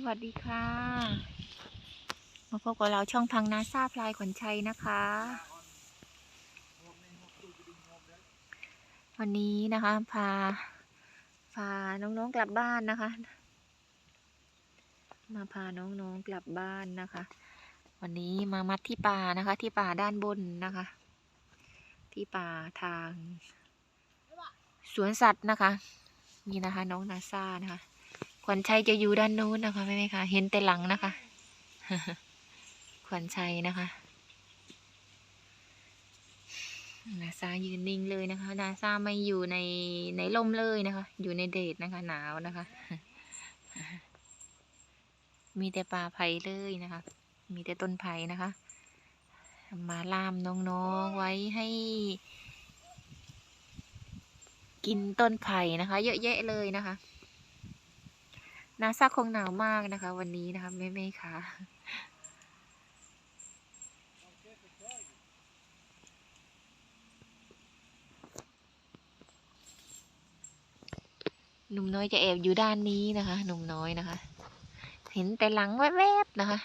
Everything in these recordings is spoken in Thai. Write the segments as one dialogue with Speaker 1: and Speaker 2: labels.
Speaker 1: สวัสดีค่ะ มาพบกับเราช่องพังนาซาพลายขวัญชัยนะคะ วันนี้นะคะพาพาน้องๆกลับบ้านนะคะ มาพาน้องๆกลับบ้านนะคะ วันนี้มามัดที่ป่านะคะ ที่ป่าด้านบนนะคะ ที่ป่าทาง สวนสัตว์นะคะ นี่นะคะ น้องนาซานะคะ ขวัญชัยจะอยู่ด้านนู้นนะคะไม่ไหมคะเห็นแต่หลังนะคะ ขวัญชัยนะคะนาซายืนนิ่งเลยนะคะ นาซาไม่อยู่ในในลมเลยนะคะ อยู่ในเดทนะคะ หนาวนะคะ มีแต่ป่าไผ่เลยนะคะ มีแต่ต้นไผ่นะคะ มาล่ามน้องๆไว้ให้ กินต้นไผ่นะคะ เยอะแยะเลยนะคะ นาซาคงหนาวมากนะคะ วันนี้นะคะแม่แม่ๆค่ะ หนุ่มน้อยจะแอบอยู่ด้านนี้นะคะ หนุ่มน้อยนะคะ เห็นแต่หลังแวบๆนะคะ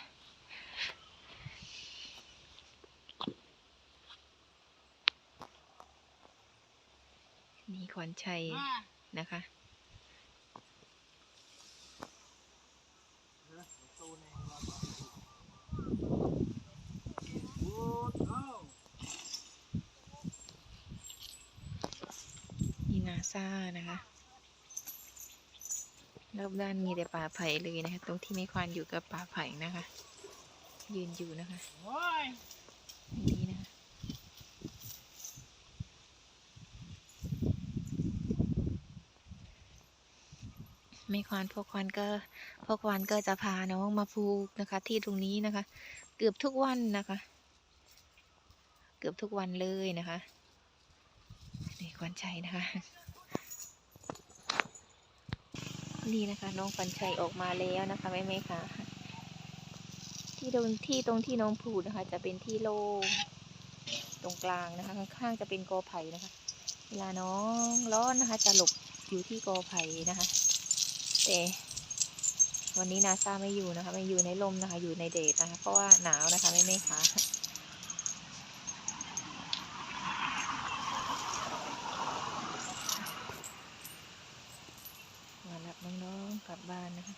Speaker 1: นี่ขวัญชัยนะคะ ซานะคะรอบด้านมีแต่ป่าไผ่เลยนะคะ ตรงที่ไม่ควานอยู่กับป่าไผ่นะคะ ยืนอยู่นะคะนี่นะคะไม่ควานพวกควานก็พวกควานก็จะพาน้องมาพูกนะคะ ที่ตรงนี้นะคะ เกือบทุกวันนะคะ เกือบทุกวันเลยนะคะนี่ขวัญชัยนะคะ นี่นะคะ น้องขวัญชัยออกมาแล้วนะคะแม่แม่ค่ะ ที่ตรงที่ตรงที่น้องพูดนะคะ จะเป็นที่โล่งตรงกลางนะคะข้างๆจะเป็นกอไผ่นะคะ เวลาน้องร้อนนะคะ จะหลบอยู่ที่กอไผ่นะคะแต่วันนี้นาซาไม่อยู่นะคะ ไม่อยู่ในลมนะคะ อยู่ในเดทนะคะ เพราะว่าหนาวนะคะแม่แม่ค่ะ มารับน้องๆกลับบ้านนะคะ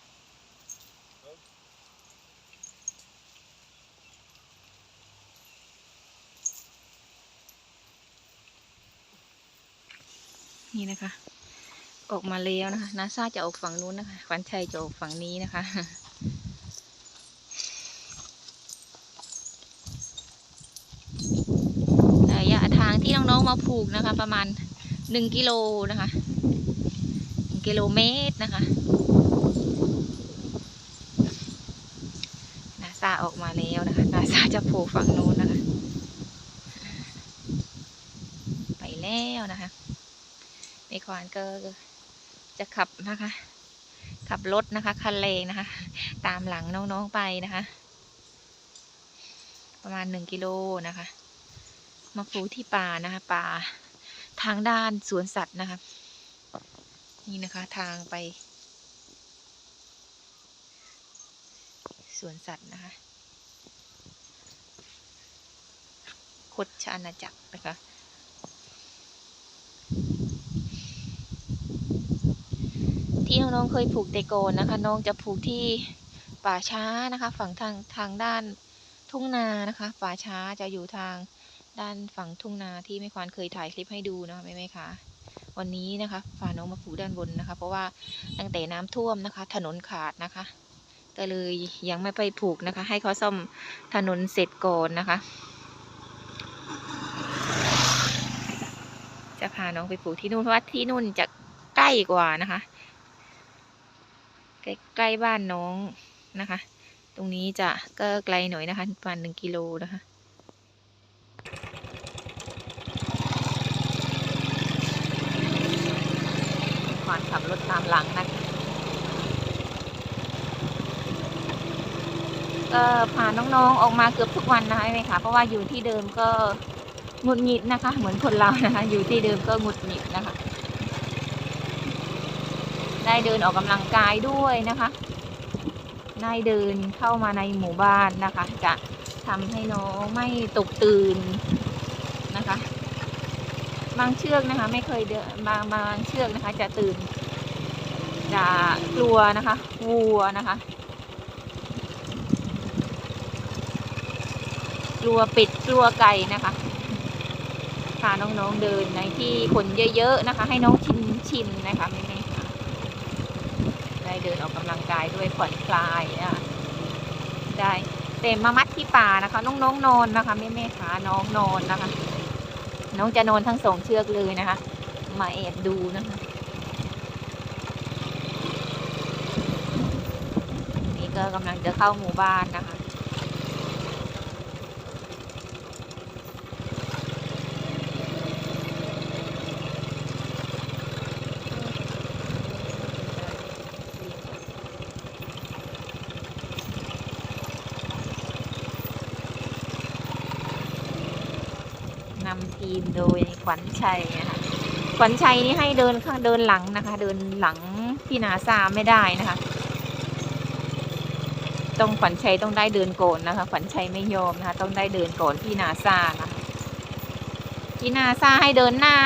Speaker 1: นี่นะคะ ออกมาแล้วนะคะนาซาจะออกฝั่งนู้นนะคะขวัญชัยจะออกฝั่งนี้นะคะระยะทางที่น้องๆมาผูกนะคะ ประมาณหนึ่งกิโลนะคะหนึ่งกิโลเมตรนะคะนาซาออกมาแล้วนะคะนาซาจะผูกฝั่งนู้นนะคะ ไปแล้วนะคะ ในควานก็จะขับนะคะ ขับรถนะคะ คันเลงนะคะ ตามหลังน้องๆไปนะคะ ประมาณหนึ่งกิโลนะคะ มาปูที่ป่านะคะ ป่าทางด้านสวนสัตว์นะคะ นี่นะคะทางไป สวนสัตว์นะคะคดชาณาจักรนะคะ ที่น้องๆเคยผูกเตโกนนะคะ น้องจะผูกที่ป่าช้านะคะ ฝั่งทางทางด้านทุ่งนานะคะ ป่าช้าจะอยู่ทางด้านฝั่งทุ่งนาที่ไม่ควานเคยถ่ายคลิปให้ดูนะคะแม่แม่คะวันนี้นะคะพาน้องมาผูกด้านบนนะคะ เพราะว่าตั้งแต่น้ำท่วมนะคะ ถนนขาดนะคะก็เลยยังไม่ไปผูกนะคะ ให้เขาซ่อมถนนเสร็จก่อนนะคะ จะพาน้องไปผูกที่นู่นเพราะว่าที่นู่นจะใกล้กว่านะคะ ใกล้บ้านน้องนะคะ ตรงนี้จะก็ไกลหน่อยนะคะประมาณหนึ่งกิโลนะคะขวานขับรถตามหลังนะคะก็พาน้องๆออกมาเกือบทุกวันนะคะไหมคะเพราะว่าอยู่ที่เดิมก็หงุดหงิดนะคะ เหมือนคนเรานะคะ อยู่ที่เดิมก็หงุดหงิดนะคะ ได้เดินออกกำลังกายด้วยนะคะได้เดินเข้ามาในหมู่บ้านนะคะ จะทำให้น้องไม่ตกตื่นนะคะ บางเชือกนะคะ ไม่เคยเดินบางบางเชือกนะคะ จะตื่นจะกลัวนะคะวัวนะคะ กลัวเป็ดกลัวไก่นะคะพาน้องๆเดินในที่คนเยอะๆนะคะ ให้น้องชินชินๆนะคะไม่ ได้เดินออกกำลังกายด้วยผ่อนคลายอะได้เต็มมามัดที่ป่านะคะ น้องๆนนอนนะคะแม่แม่ขาน้องนอนนะคะ น้องจะนอนทั้งสองเชือกเลยนะคะ มาแอบดูนะคะนี่ก็กำลังจะเข้าหมู่บ้านนะคะ นำทีมโดยขวัญชัยนะคะขวัญชัยนี่ให้เดินข้างเดินหลังนะคะ เดินหลังพี่นาซาไม่ได้นะคะ ต้องขวัญชัยต้องได้เดินโกนนะคะ ขวัญชัยไม่ยอมนะคะ ต้องได้เดินโกนพี่นาซานะะพี่นาซาให้เดินหน้า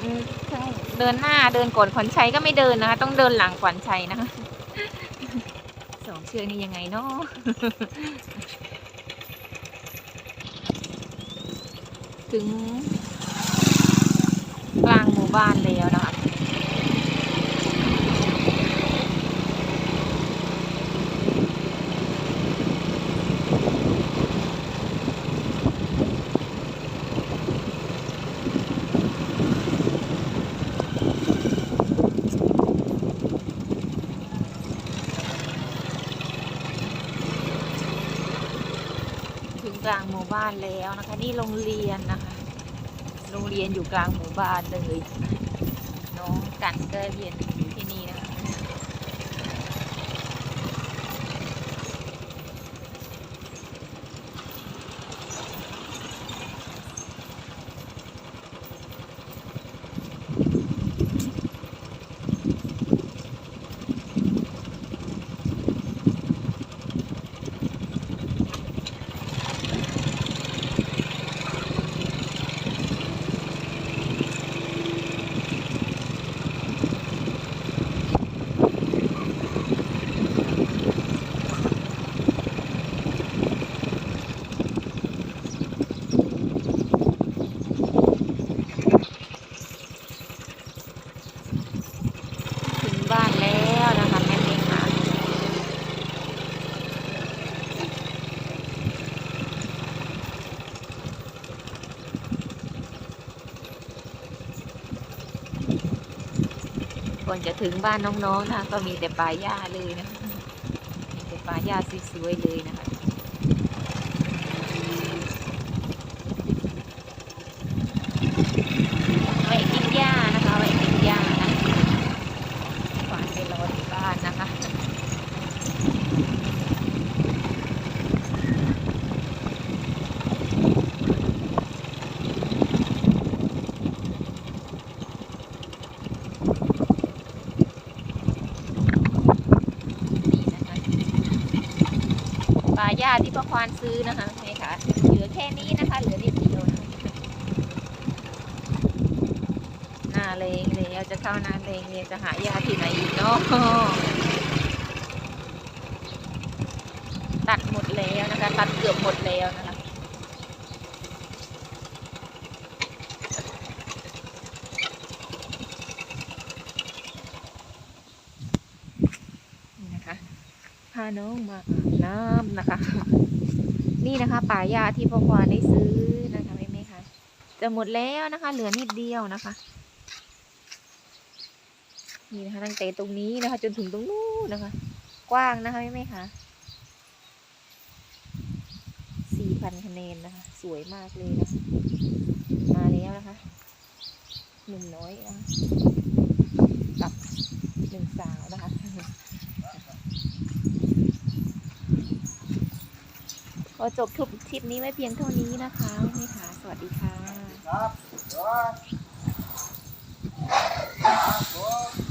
Speaker 1: อืมทั้งเดินหน้าเดินโกนขวัญชัยก็ไม่เดินนะคะ ต้องเดินหลังขวัญชัยนะคะสองเชือกนี่ยังไงเนาะ ถึงกลางหมู่บ้านแล้วนะคะ ถึงกลางหมู่ บ้านแล้วนะคะ นี่โรงเรียนนะคะ โรงเรียนอยู่กลางหมู่บ้านเลยน้องกันก็เรียนอยู่ที่นี่นะคะ ถึงบ้านแล้วนะคะแม่เมค่ะ ก่อนจะถึงบ้านน้องๆนะคะก็มีแต่ป่าหญ้าเลยนะคะมีแต่ป่าหญ้าสวยๆเลยนะคะไว้กินหญ้านะคะไว้กินหญ้านะคะฝานไปรอที่บ้านนะคะ นี่นะคะ ปลาย่าที่พ่อควานซื้อนะคะนี่ค่ะ เหลือแค่นี้นะคะ เหลือนิดเดียวนะหน้าเลงเลยจะเข้าหน้าเลงเลยจะหายาที่ไหนอีกเนาะตัดหมดแล้วนะคะ ตัดเกือบหมดแล้วนะคะ นี่นะคะพาน้องมาอาบน้ำนะคะ นี่นะคะป่าหญ้าที่พ่อควาได้ซื้อนะคะไม่ไหมคะจะหมดแล้วนะคะ เหลือนิดเดียวนะคะ นี่นะคะตั้งแต่ตรงนี้นะคะ จนถึงตรงนู้นนะคะ กว้างนะคะไม่ไหมคะสี่พันคะแนนนะคะ สวยมากเลยนะคะมาแล้วนะคะหนุ่มน้อยนะกับหนึ่งสาวนะคะ ขอจบทุกทริปนี้ไว้เพียงเท่านี้นะคะนี่ค่ะ สวัสดีค่ะ
Speaker 2: ครับ